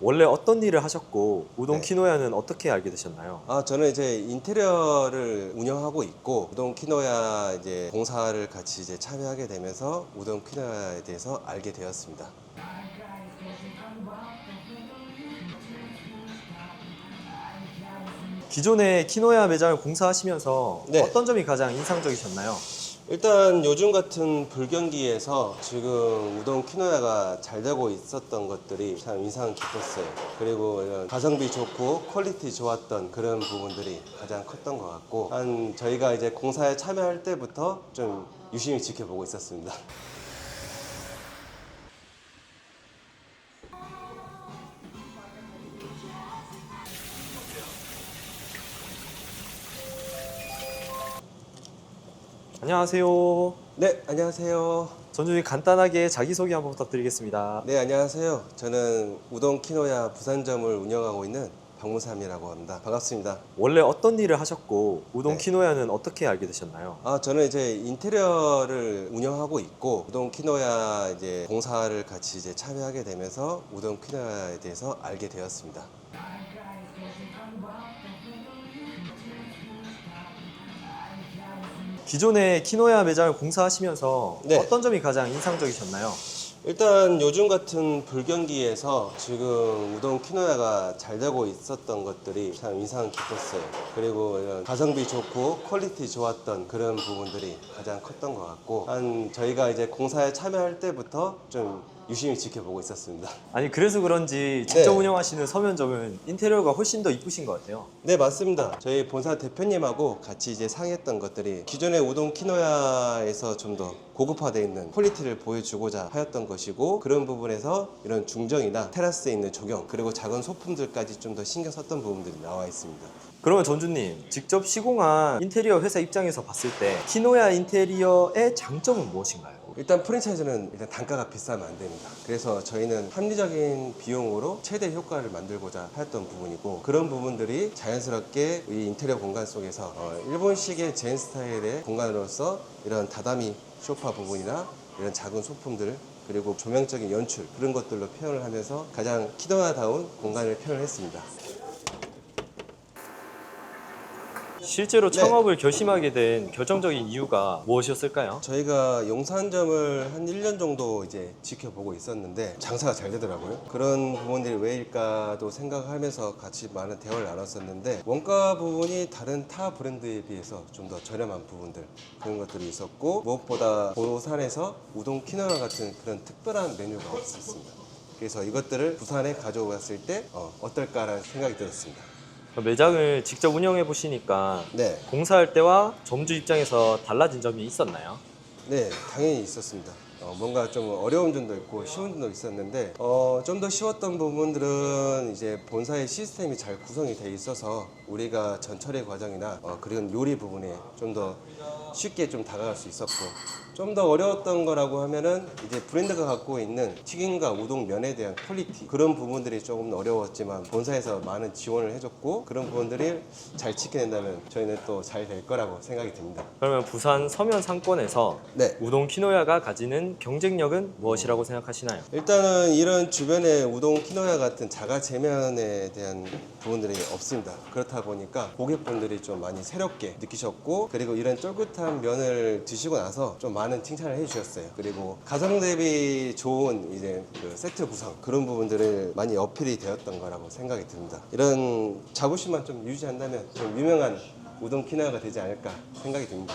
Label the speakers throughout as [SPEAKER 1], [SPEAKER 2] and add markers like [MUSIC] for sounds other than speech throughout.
[SPEAKER 1] 원래 어떤 일을 하셨고 우동
[SPEAKER 2] 네.
[SPEAKER 1] 키노야는 어떻게 알게 되셨나요?
[SPEAKER 2] 아, 저는 이제 인테리어를 운영하고 있고 우동 키노야 이제 공사를 같이 이제 참여하게 되면서 우동 키노야에 대해서 알게 되었습니다.
[SPEAKER 1] 기존에 키노야 매장을 공사하시면서
[SPEAKER 2] 네.
[SPEAKER 1] 어떤 점이 가장 인상적이셨나요?
[SPEAKER 2] 일단 요즘 같은 불경기에서 지금 우동 키노야가 잘 되고 있었던 것들이 참 인상 깊었어요. 그리고 이런 가성비 좋고 퀄리티 좋았던 그런 부분들이 가장 컸던 것 같고 한 저희가 이제 공사에 참여할 때부터 좀 유심히 지켜보고 있었습니다.
[SPEAKER 1] 안녕하세요.
[SPEAKER 2] 네, 안녕하세요.
[SPEAKER 1] 전주님 간단하게 자기소개 한번 부탁드리겠습니다.
[SPEAKER 2] 네, 안녕하세요. 저는 우동 키노야 부산점을 운영하고 있는 박무삼이라고 합니다. 반갑습니다.
[SPEAKER 1] 원래 어떤 일을 하셨고 우동
[SPEAKER 2] 네.
[SPEAKER 1] 키노야는 어떻게 알게 되셨나요?
[SPEAKER 2] 아, 저는 이제 인테리어를 운영하고 있고 우동 키노야 이제 공사를 같이 이제 참여하게 되면서 우동 키노야에 대해서 알게 되었습니다.
[SPEAKER 1] 기존에 키노야 매장을 공사하시면서
[SPEAKER 2] 네.
[SPEAKER 1] 어떤 점이 가장 인상적이셨나요?
[SPEAKER 2] 일단 요즘 같은 불경기에서 지금 우동 키노야가 잘 되고 있었던 것들이 참 인상 깊었어요. 그리고 이런 가성비 좋고 퀄리티 좋았던 그런 부분들이 가장 컸던 것 같고 한 저희가 이제 공사에 참여할 때부터 좀 유심히 지켜보고 있었습니다. [LAUGHS]
[SPEAKER 1] 아니 그래서 그런지 직접
[SPEAKER 2] 네.
[SPEAKER 1] 운영하시는 서면점은 인테리어가 훨씬 더 이쁘신 것 같아요.
[SPEAKER 2] 네 맞습니다. 저희 본사 대표님하고 같이 이제 상의했던 것들이 기존의 우동 키노야에서 좀 더 고급화되어 있는 퀄리티를 보여주고자 하였던 것이고 그런 부분에서 이런 중정이나 테라스에 있는 조경 그리고 작은 소품들까지 좀 더 신경 썼던 부분들이 나와 있습니다.
[SPEAKER 1] 그러면 전주님 직접 시공한 인테리어 회사 입장에서 봤을 때 키노야 인테리어의 장점은 무엇인가요?
[SPEAKER 2] 일단 프랜차이즈는 일단 단가가 비싸면 안 됩니다. 그래서 저희는 합리적인 비용으로 최대 효과를 만들고자 하였던 부분이고 그런 부분들이 자연스럽게 이 인테리어 공간 속에서 어, 일본식의 젠 스타일의 공간으로서 이런 다다미 소파 부분이나 이런 작은 소품들 그리고 조명적인 연출 그런 것들로 표현을 하면서 가장 키노아다운 공간을 표현했습니다.
[SPEAKER 1] 실제로
[SPEAKER 2] 네.
[SPEAKER 1] 창업을 결심하게 된 결정적인 이유가 무엇이었을까요?
[SPEAKER 2] 저희가 용산점을 한 1년 정도 이제 지켜보고 있었는데 장사가 잘 되더라고요. 그런 부분들이 왜일까도 생각하면서 같이 많은 대화를 나눴었는데 원가 부분이 다른 타 브랜드에 비해서 좀 더 저렴한 부분들 그런 것들이 있었고 무엇보다 부산에서 우동 키노아 같은 그런 특별한 메뉴가 없었습니다. 그래서 이것들을 부산에 가져왔을 때 어, 어떨까라는 생각이 들었습니다.
[SPEAKER 1] 매장을 직접 운영해 보시니까
[SPEAKER 2] 네,
[SPEAKER 1] 공사할 때와 점주 입장에서 달라진 점이 있었나요?
[SPEAKER 2] 네, 당연히 있었습니다. 어, 뭔가 좀 어려운 점도 있고 쉬운 점도 있었는데 어, 좀 더 쉬웠던 부분들은 이제 본사의 시스템이 잘 구성이 돼 있어서 우리가 전처리 과정이나 어, 그리고 요리 부분에 좀 더 쉽게 좀 다가갈 수 있었고 좀 더 어려웠던 거라고 하면은 이제 브랜드가 갖고 있는 튀김과 우동 면에 대한 퀄리티 그런 부분들이 조금 어려웠지만 본사에서 많은 지원을 해줬고 그런 부분들이 잘 지켜낸다면 저희는 또 잘 될 거라고 생각이 듭니다.
[SPEAKER 1] 그러면 부산 서면 상권에서
[SPEAKER 2] 네.
[SPEAKER 1] 우동 키노야가 가지는 경쟁력은 무엇이라고 생각하시나요?
[SPEAKER 2] 일단은 이런 주변에 우동 키노야 같은 자가 제면에 대한 부분들이 없습니다. 그렇다 보니까 고객분들이 좀 많이 새롭게 느끼셨고 그리고 이런 쫄깃한 면을 드시고 나서 좀 많은 칭찬을 해주셨어요. 그리고 가성 대비 좋은 이제 그 세트 구성 그런 부분들을 많이 어필이 되었던 거라고 생각이 듭니다. 이런 자부심만 좀 유지한다면 좀 유명한 우동 키노야가 되지 않을까 생각이 듭니다.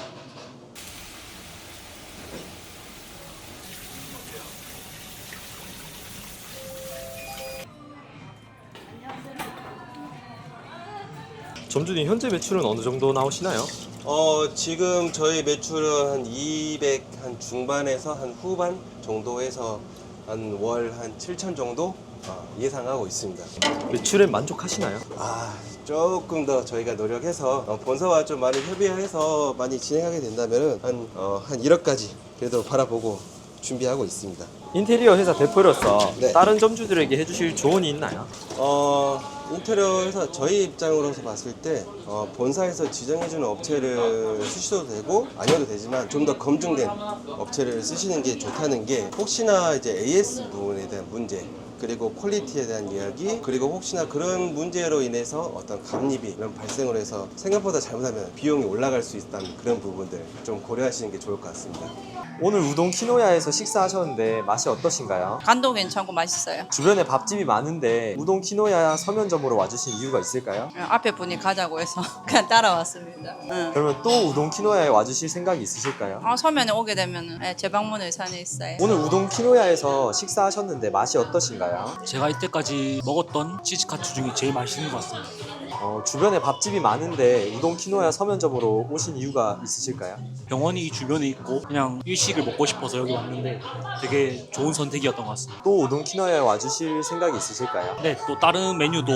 [SPEAKER 1] 점주님 현재 매출은 어느 정도 나오시나요?
[SPEAKER 2] 어, 지금 저희 매출은 한 200, 한 중반에서 한 후반 정도에서 한 월 한 7천 정도 어, 예상하고 있습니다.
[SPEAKER 1] 매출에 만족하시나요?
[SPEAKER 2] 아, 조금 더 저희가 노력해서 어, 본사와 좀 많이 협의해서 많이 진행하게 된다면 한, 어, 한 1억까지 그래도 바라보고 준비하고 있습니다.
[SPEAKER 1] 인테리어 회사 대표로서
[SPEAKER 2] 네.
[SPEAKER 1] 다른 점주들에게 해주실 조언이 있나요?
[SPEAKER 2] 어, 인테리어에서 저희 입장으로서 봤을 때 어, 본사에서 지정해주는 업체를 쓰셔도 되고 아니어도 되지만 좀 더 검증된 업체를 쓰시는 게 좋다는 게 혹시나 이제 AS 부분에 대한 문제 그리고 퀄리티에 대한 이야기 그리고 혹시나 그런 문제로 인해서 어떤 감립이 이런 발생을 해서 생각보다 잘못하면 비용이 올라갈 수 있다는 그런 부분들 좀 고려하시는 게 좋을 것 같습니다.
[SPEAKER 1] 오늘 우동 키노야에서 식사하셨는데 맛이 어떠신가요?
[SPEAKER 3] 간도 괜찮고 맛있어요.
[SPEAKER 1] 주변에 밥집이 많은데 우동 키노야 서면점으로 와주신 이유가 있을까요?
[SPEAKER 3] 어, 앞에 분이 가자고 해서 [LAUGHS] 그냥 따라왔습니다. 응.
[SPEAKER 1] 그러면 또 우동 키노야에 와주실 생각이 있으실까요?
[SPEAKER 3] 어, 서면에 오게 되면 네, 제 방문을 산에 있어요.
[SPEAKER 1] 오늘 우동 키노야에서 식사하셨는데 맛이 어떠신가요?
[SPEAKER 4] 제가 이때까지 먹었던 치즈카츠 중에 제일 맛있는 것 같습니다.
[SPEAKER 1] 어, 주변에 밥집이 많은데 우동 키노야 서면점으로 오신 이유가 있으실까요?
[SPEAKER 4] 병원이 이 주변에 있고 그냥 일식을 먹고 싶어서 여기 왔는데 되게 좋은 선택이었던 것 같습니다.
[SPEAKER 1] 또 우동 키노야에 와주실 생각이 있으실까요?
[SPEAKER 4] 네, 또 다른 메뉴도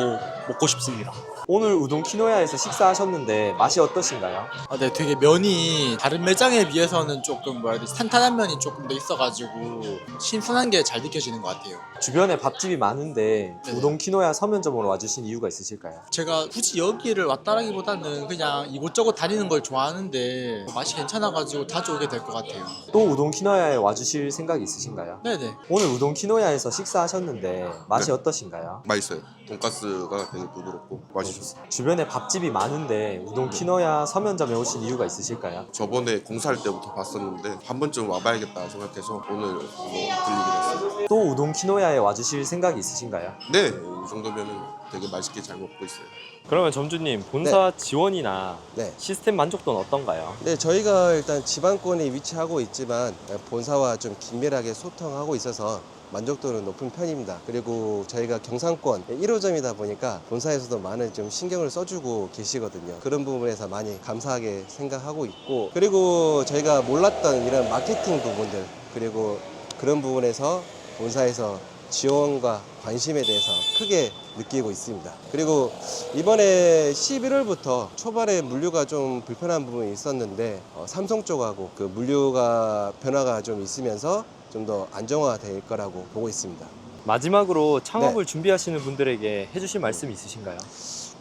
[SPEAKER 4] 먹고 싶습니다.
[SPEAKER 1] 오늘 우동 키노야에서 식사하셨는데 맛이 어떠신가요?
[SPEAKER 5] 아, 네, 되게 면이 다른 매장에 비해서는 조금 뭐라 해야 되지 탄탄한 면이 조금 더 있어가지고 신선한 게 잘 느껴지는 것 같아요.
[SPEAKER 1] 주변에 밥집이 많은데
[SPEAKER 5] 네.
[SPEAKER 1] 우동 키노야 서면점으로 와주신 이유가 있으실까요?
[SPEAKER 5] 제가 굳이 여기를 왔다라기보다는 그냥 이곳저곳 다니는 걸 좋아하는데 맛이 괜찮아가지고 자주 오게 될 것 같아요.
[SPEAKER 1] 또 우동 키노야에 와주실 생각이 있으신가요?
[SPEAKER 5] 네네.
[SPEAKER 1] 오늘 우동 키노야에서 식사하셨는데 맛이 어떠신가요?
[SPEAKER 6] 맛있어요. 돈가스가 굉장히 부드럽고 맛있었어요.
[SPEAKER 1] 주변에 밥집이 많은데 우동 키노야 서면점에 오신 이유가 있으실까요?
[SPEAKER 6] 저번에 공사할 때부터 봤었는데 한 번쯤 와봐야겠다 생각해서 오늘 이거 들리게 됐어요.
[SPEAKER 1] 또 우동 키노야에 와주실 생각이 있으신가요?
[SPEAKER 6] 네, 이 정도면은 되게 맛있게 잘 먹고 있어요.
[SPEAKER 1] 그러면 점주님 본사 지원이나
[SPEAKER 2] 네.
[SPEAKER 1] 시스템 만족도는 어떤가요?
[SPEAKER 2] 네, 저희가 일단 지방권에 위치하고 있지만 본사와 좀 긴밀하게 소통하고 있어서 만족도는 높은 편입니다. 그리고 저희가 경상권 1호점이다 보니까 본사에서도 많은 좀 신경을 써주고 계시거든요. 그런 부분에서 많이 감사하게 생각하고 있고 그리고 저희가 몰랐던 이런 마케팅 부분들 그리고 그런 부분에서 본사에서 지원과 관심에 대해서 크게 느끼고 있습니다. 그리고 이번에 11월부터 초반에 물류가 좀 불편한 부분이 있었는데 어, 삼성 쪽하고 그 물류가 변화가 좀 있으면서 좀 더 안정화될 거라고 보고 있습니다.
[SPEAKER 1] 마지막으로 창업을
[SPEAKER 2] 네.
[SPEAKER 1] 준비하시는 분들에게 해주실 말씀 있으신가요?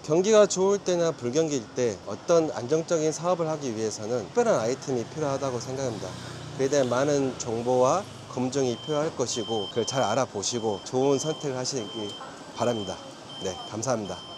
[SPEAKER 2] 경기가 좋을 때나 불경기일 때 어떤 안정적인 사업을 하기 위해서는 특별한 아이템이 필요하다고 생각합니다. 그에 대한 많은 정보와 검증이 필요할 것이고 그걸 잘 알아보시고 좋은 선택을 하시기 바랍니다. 네, 감사합니다.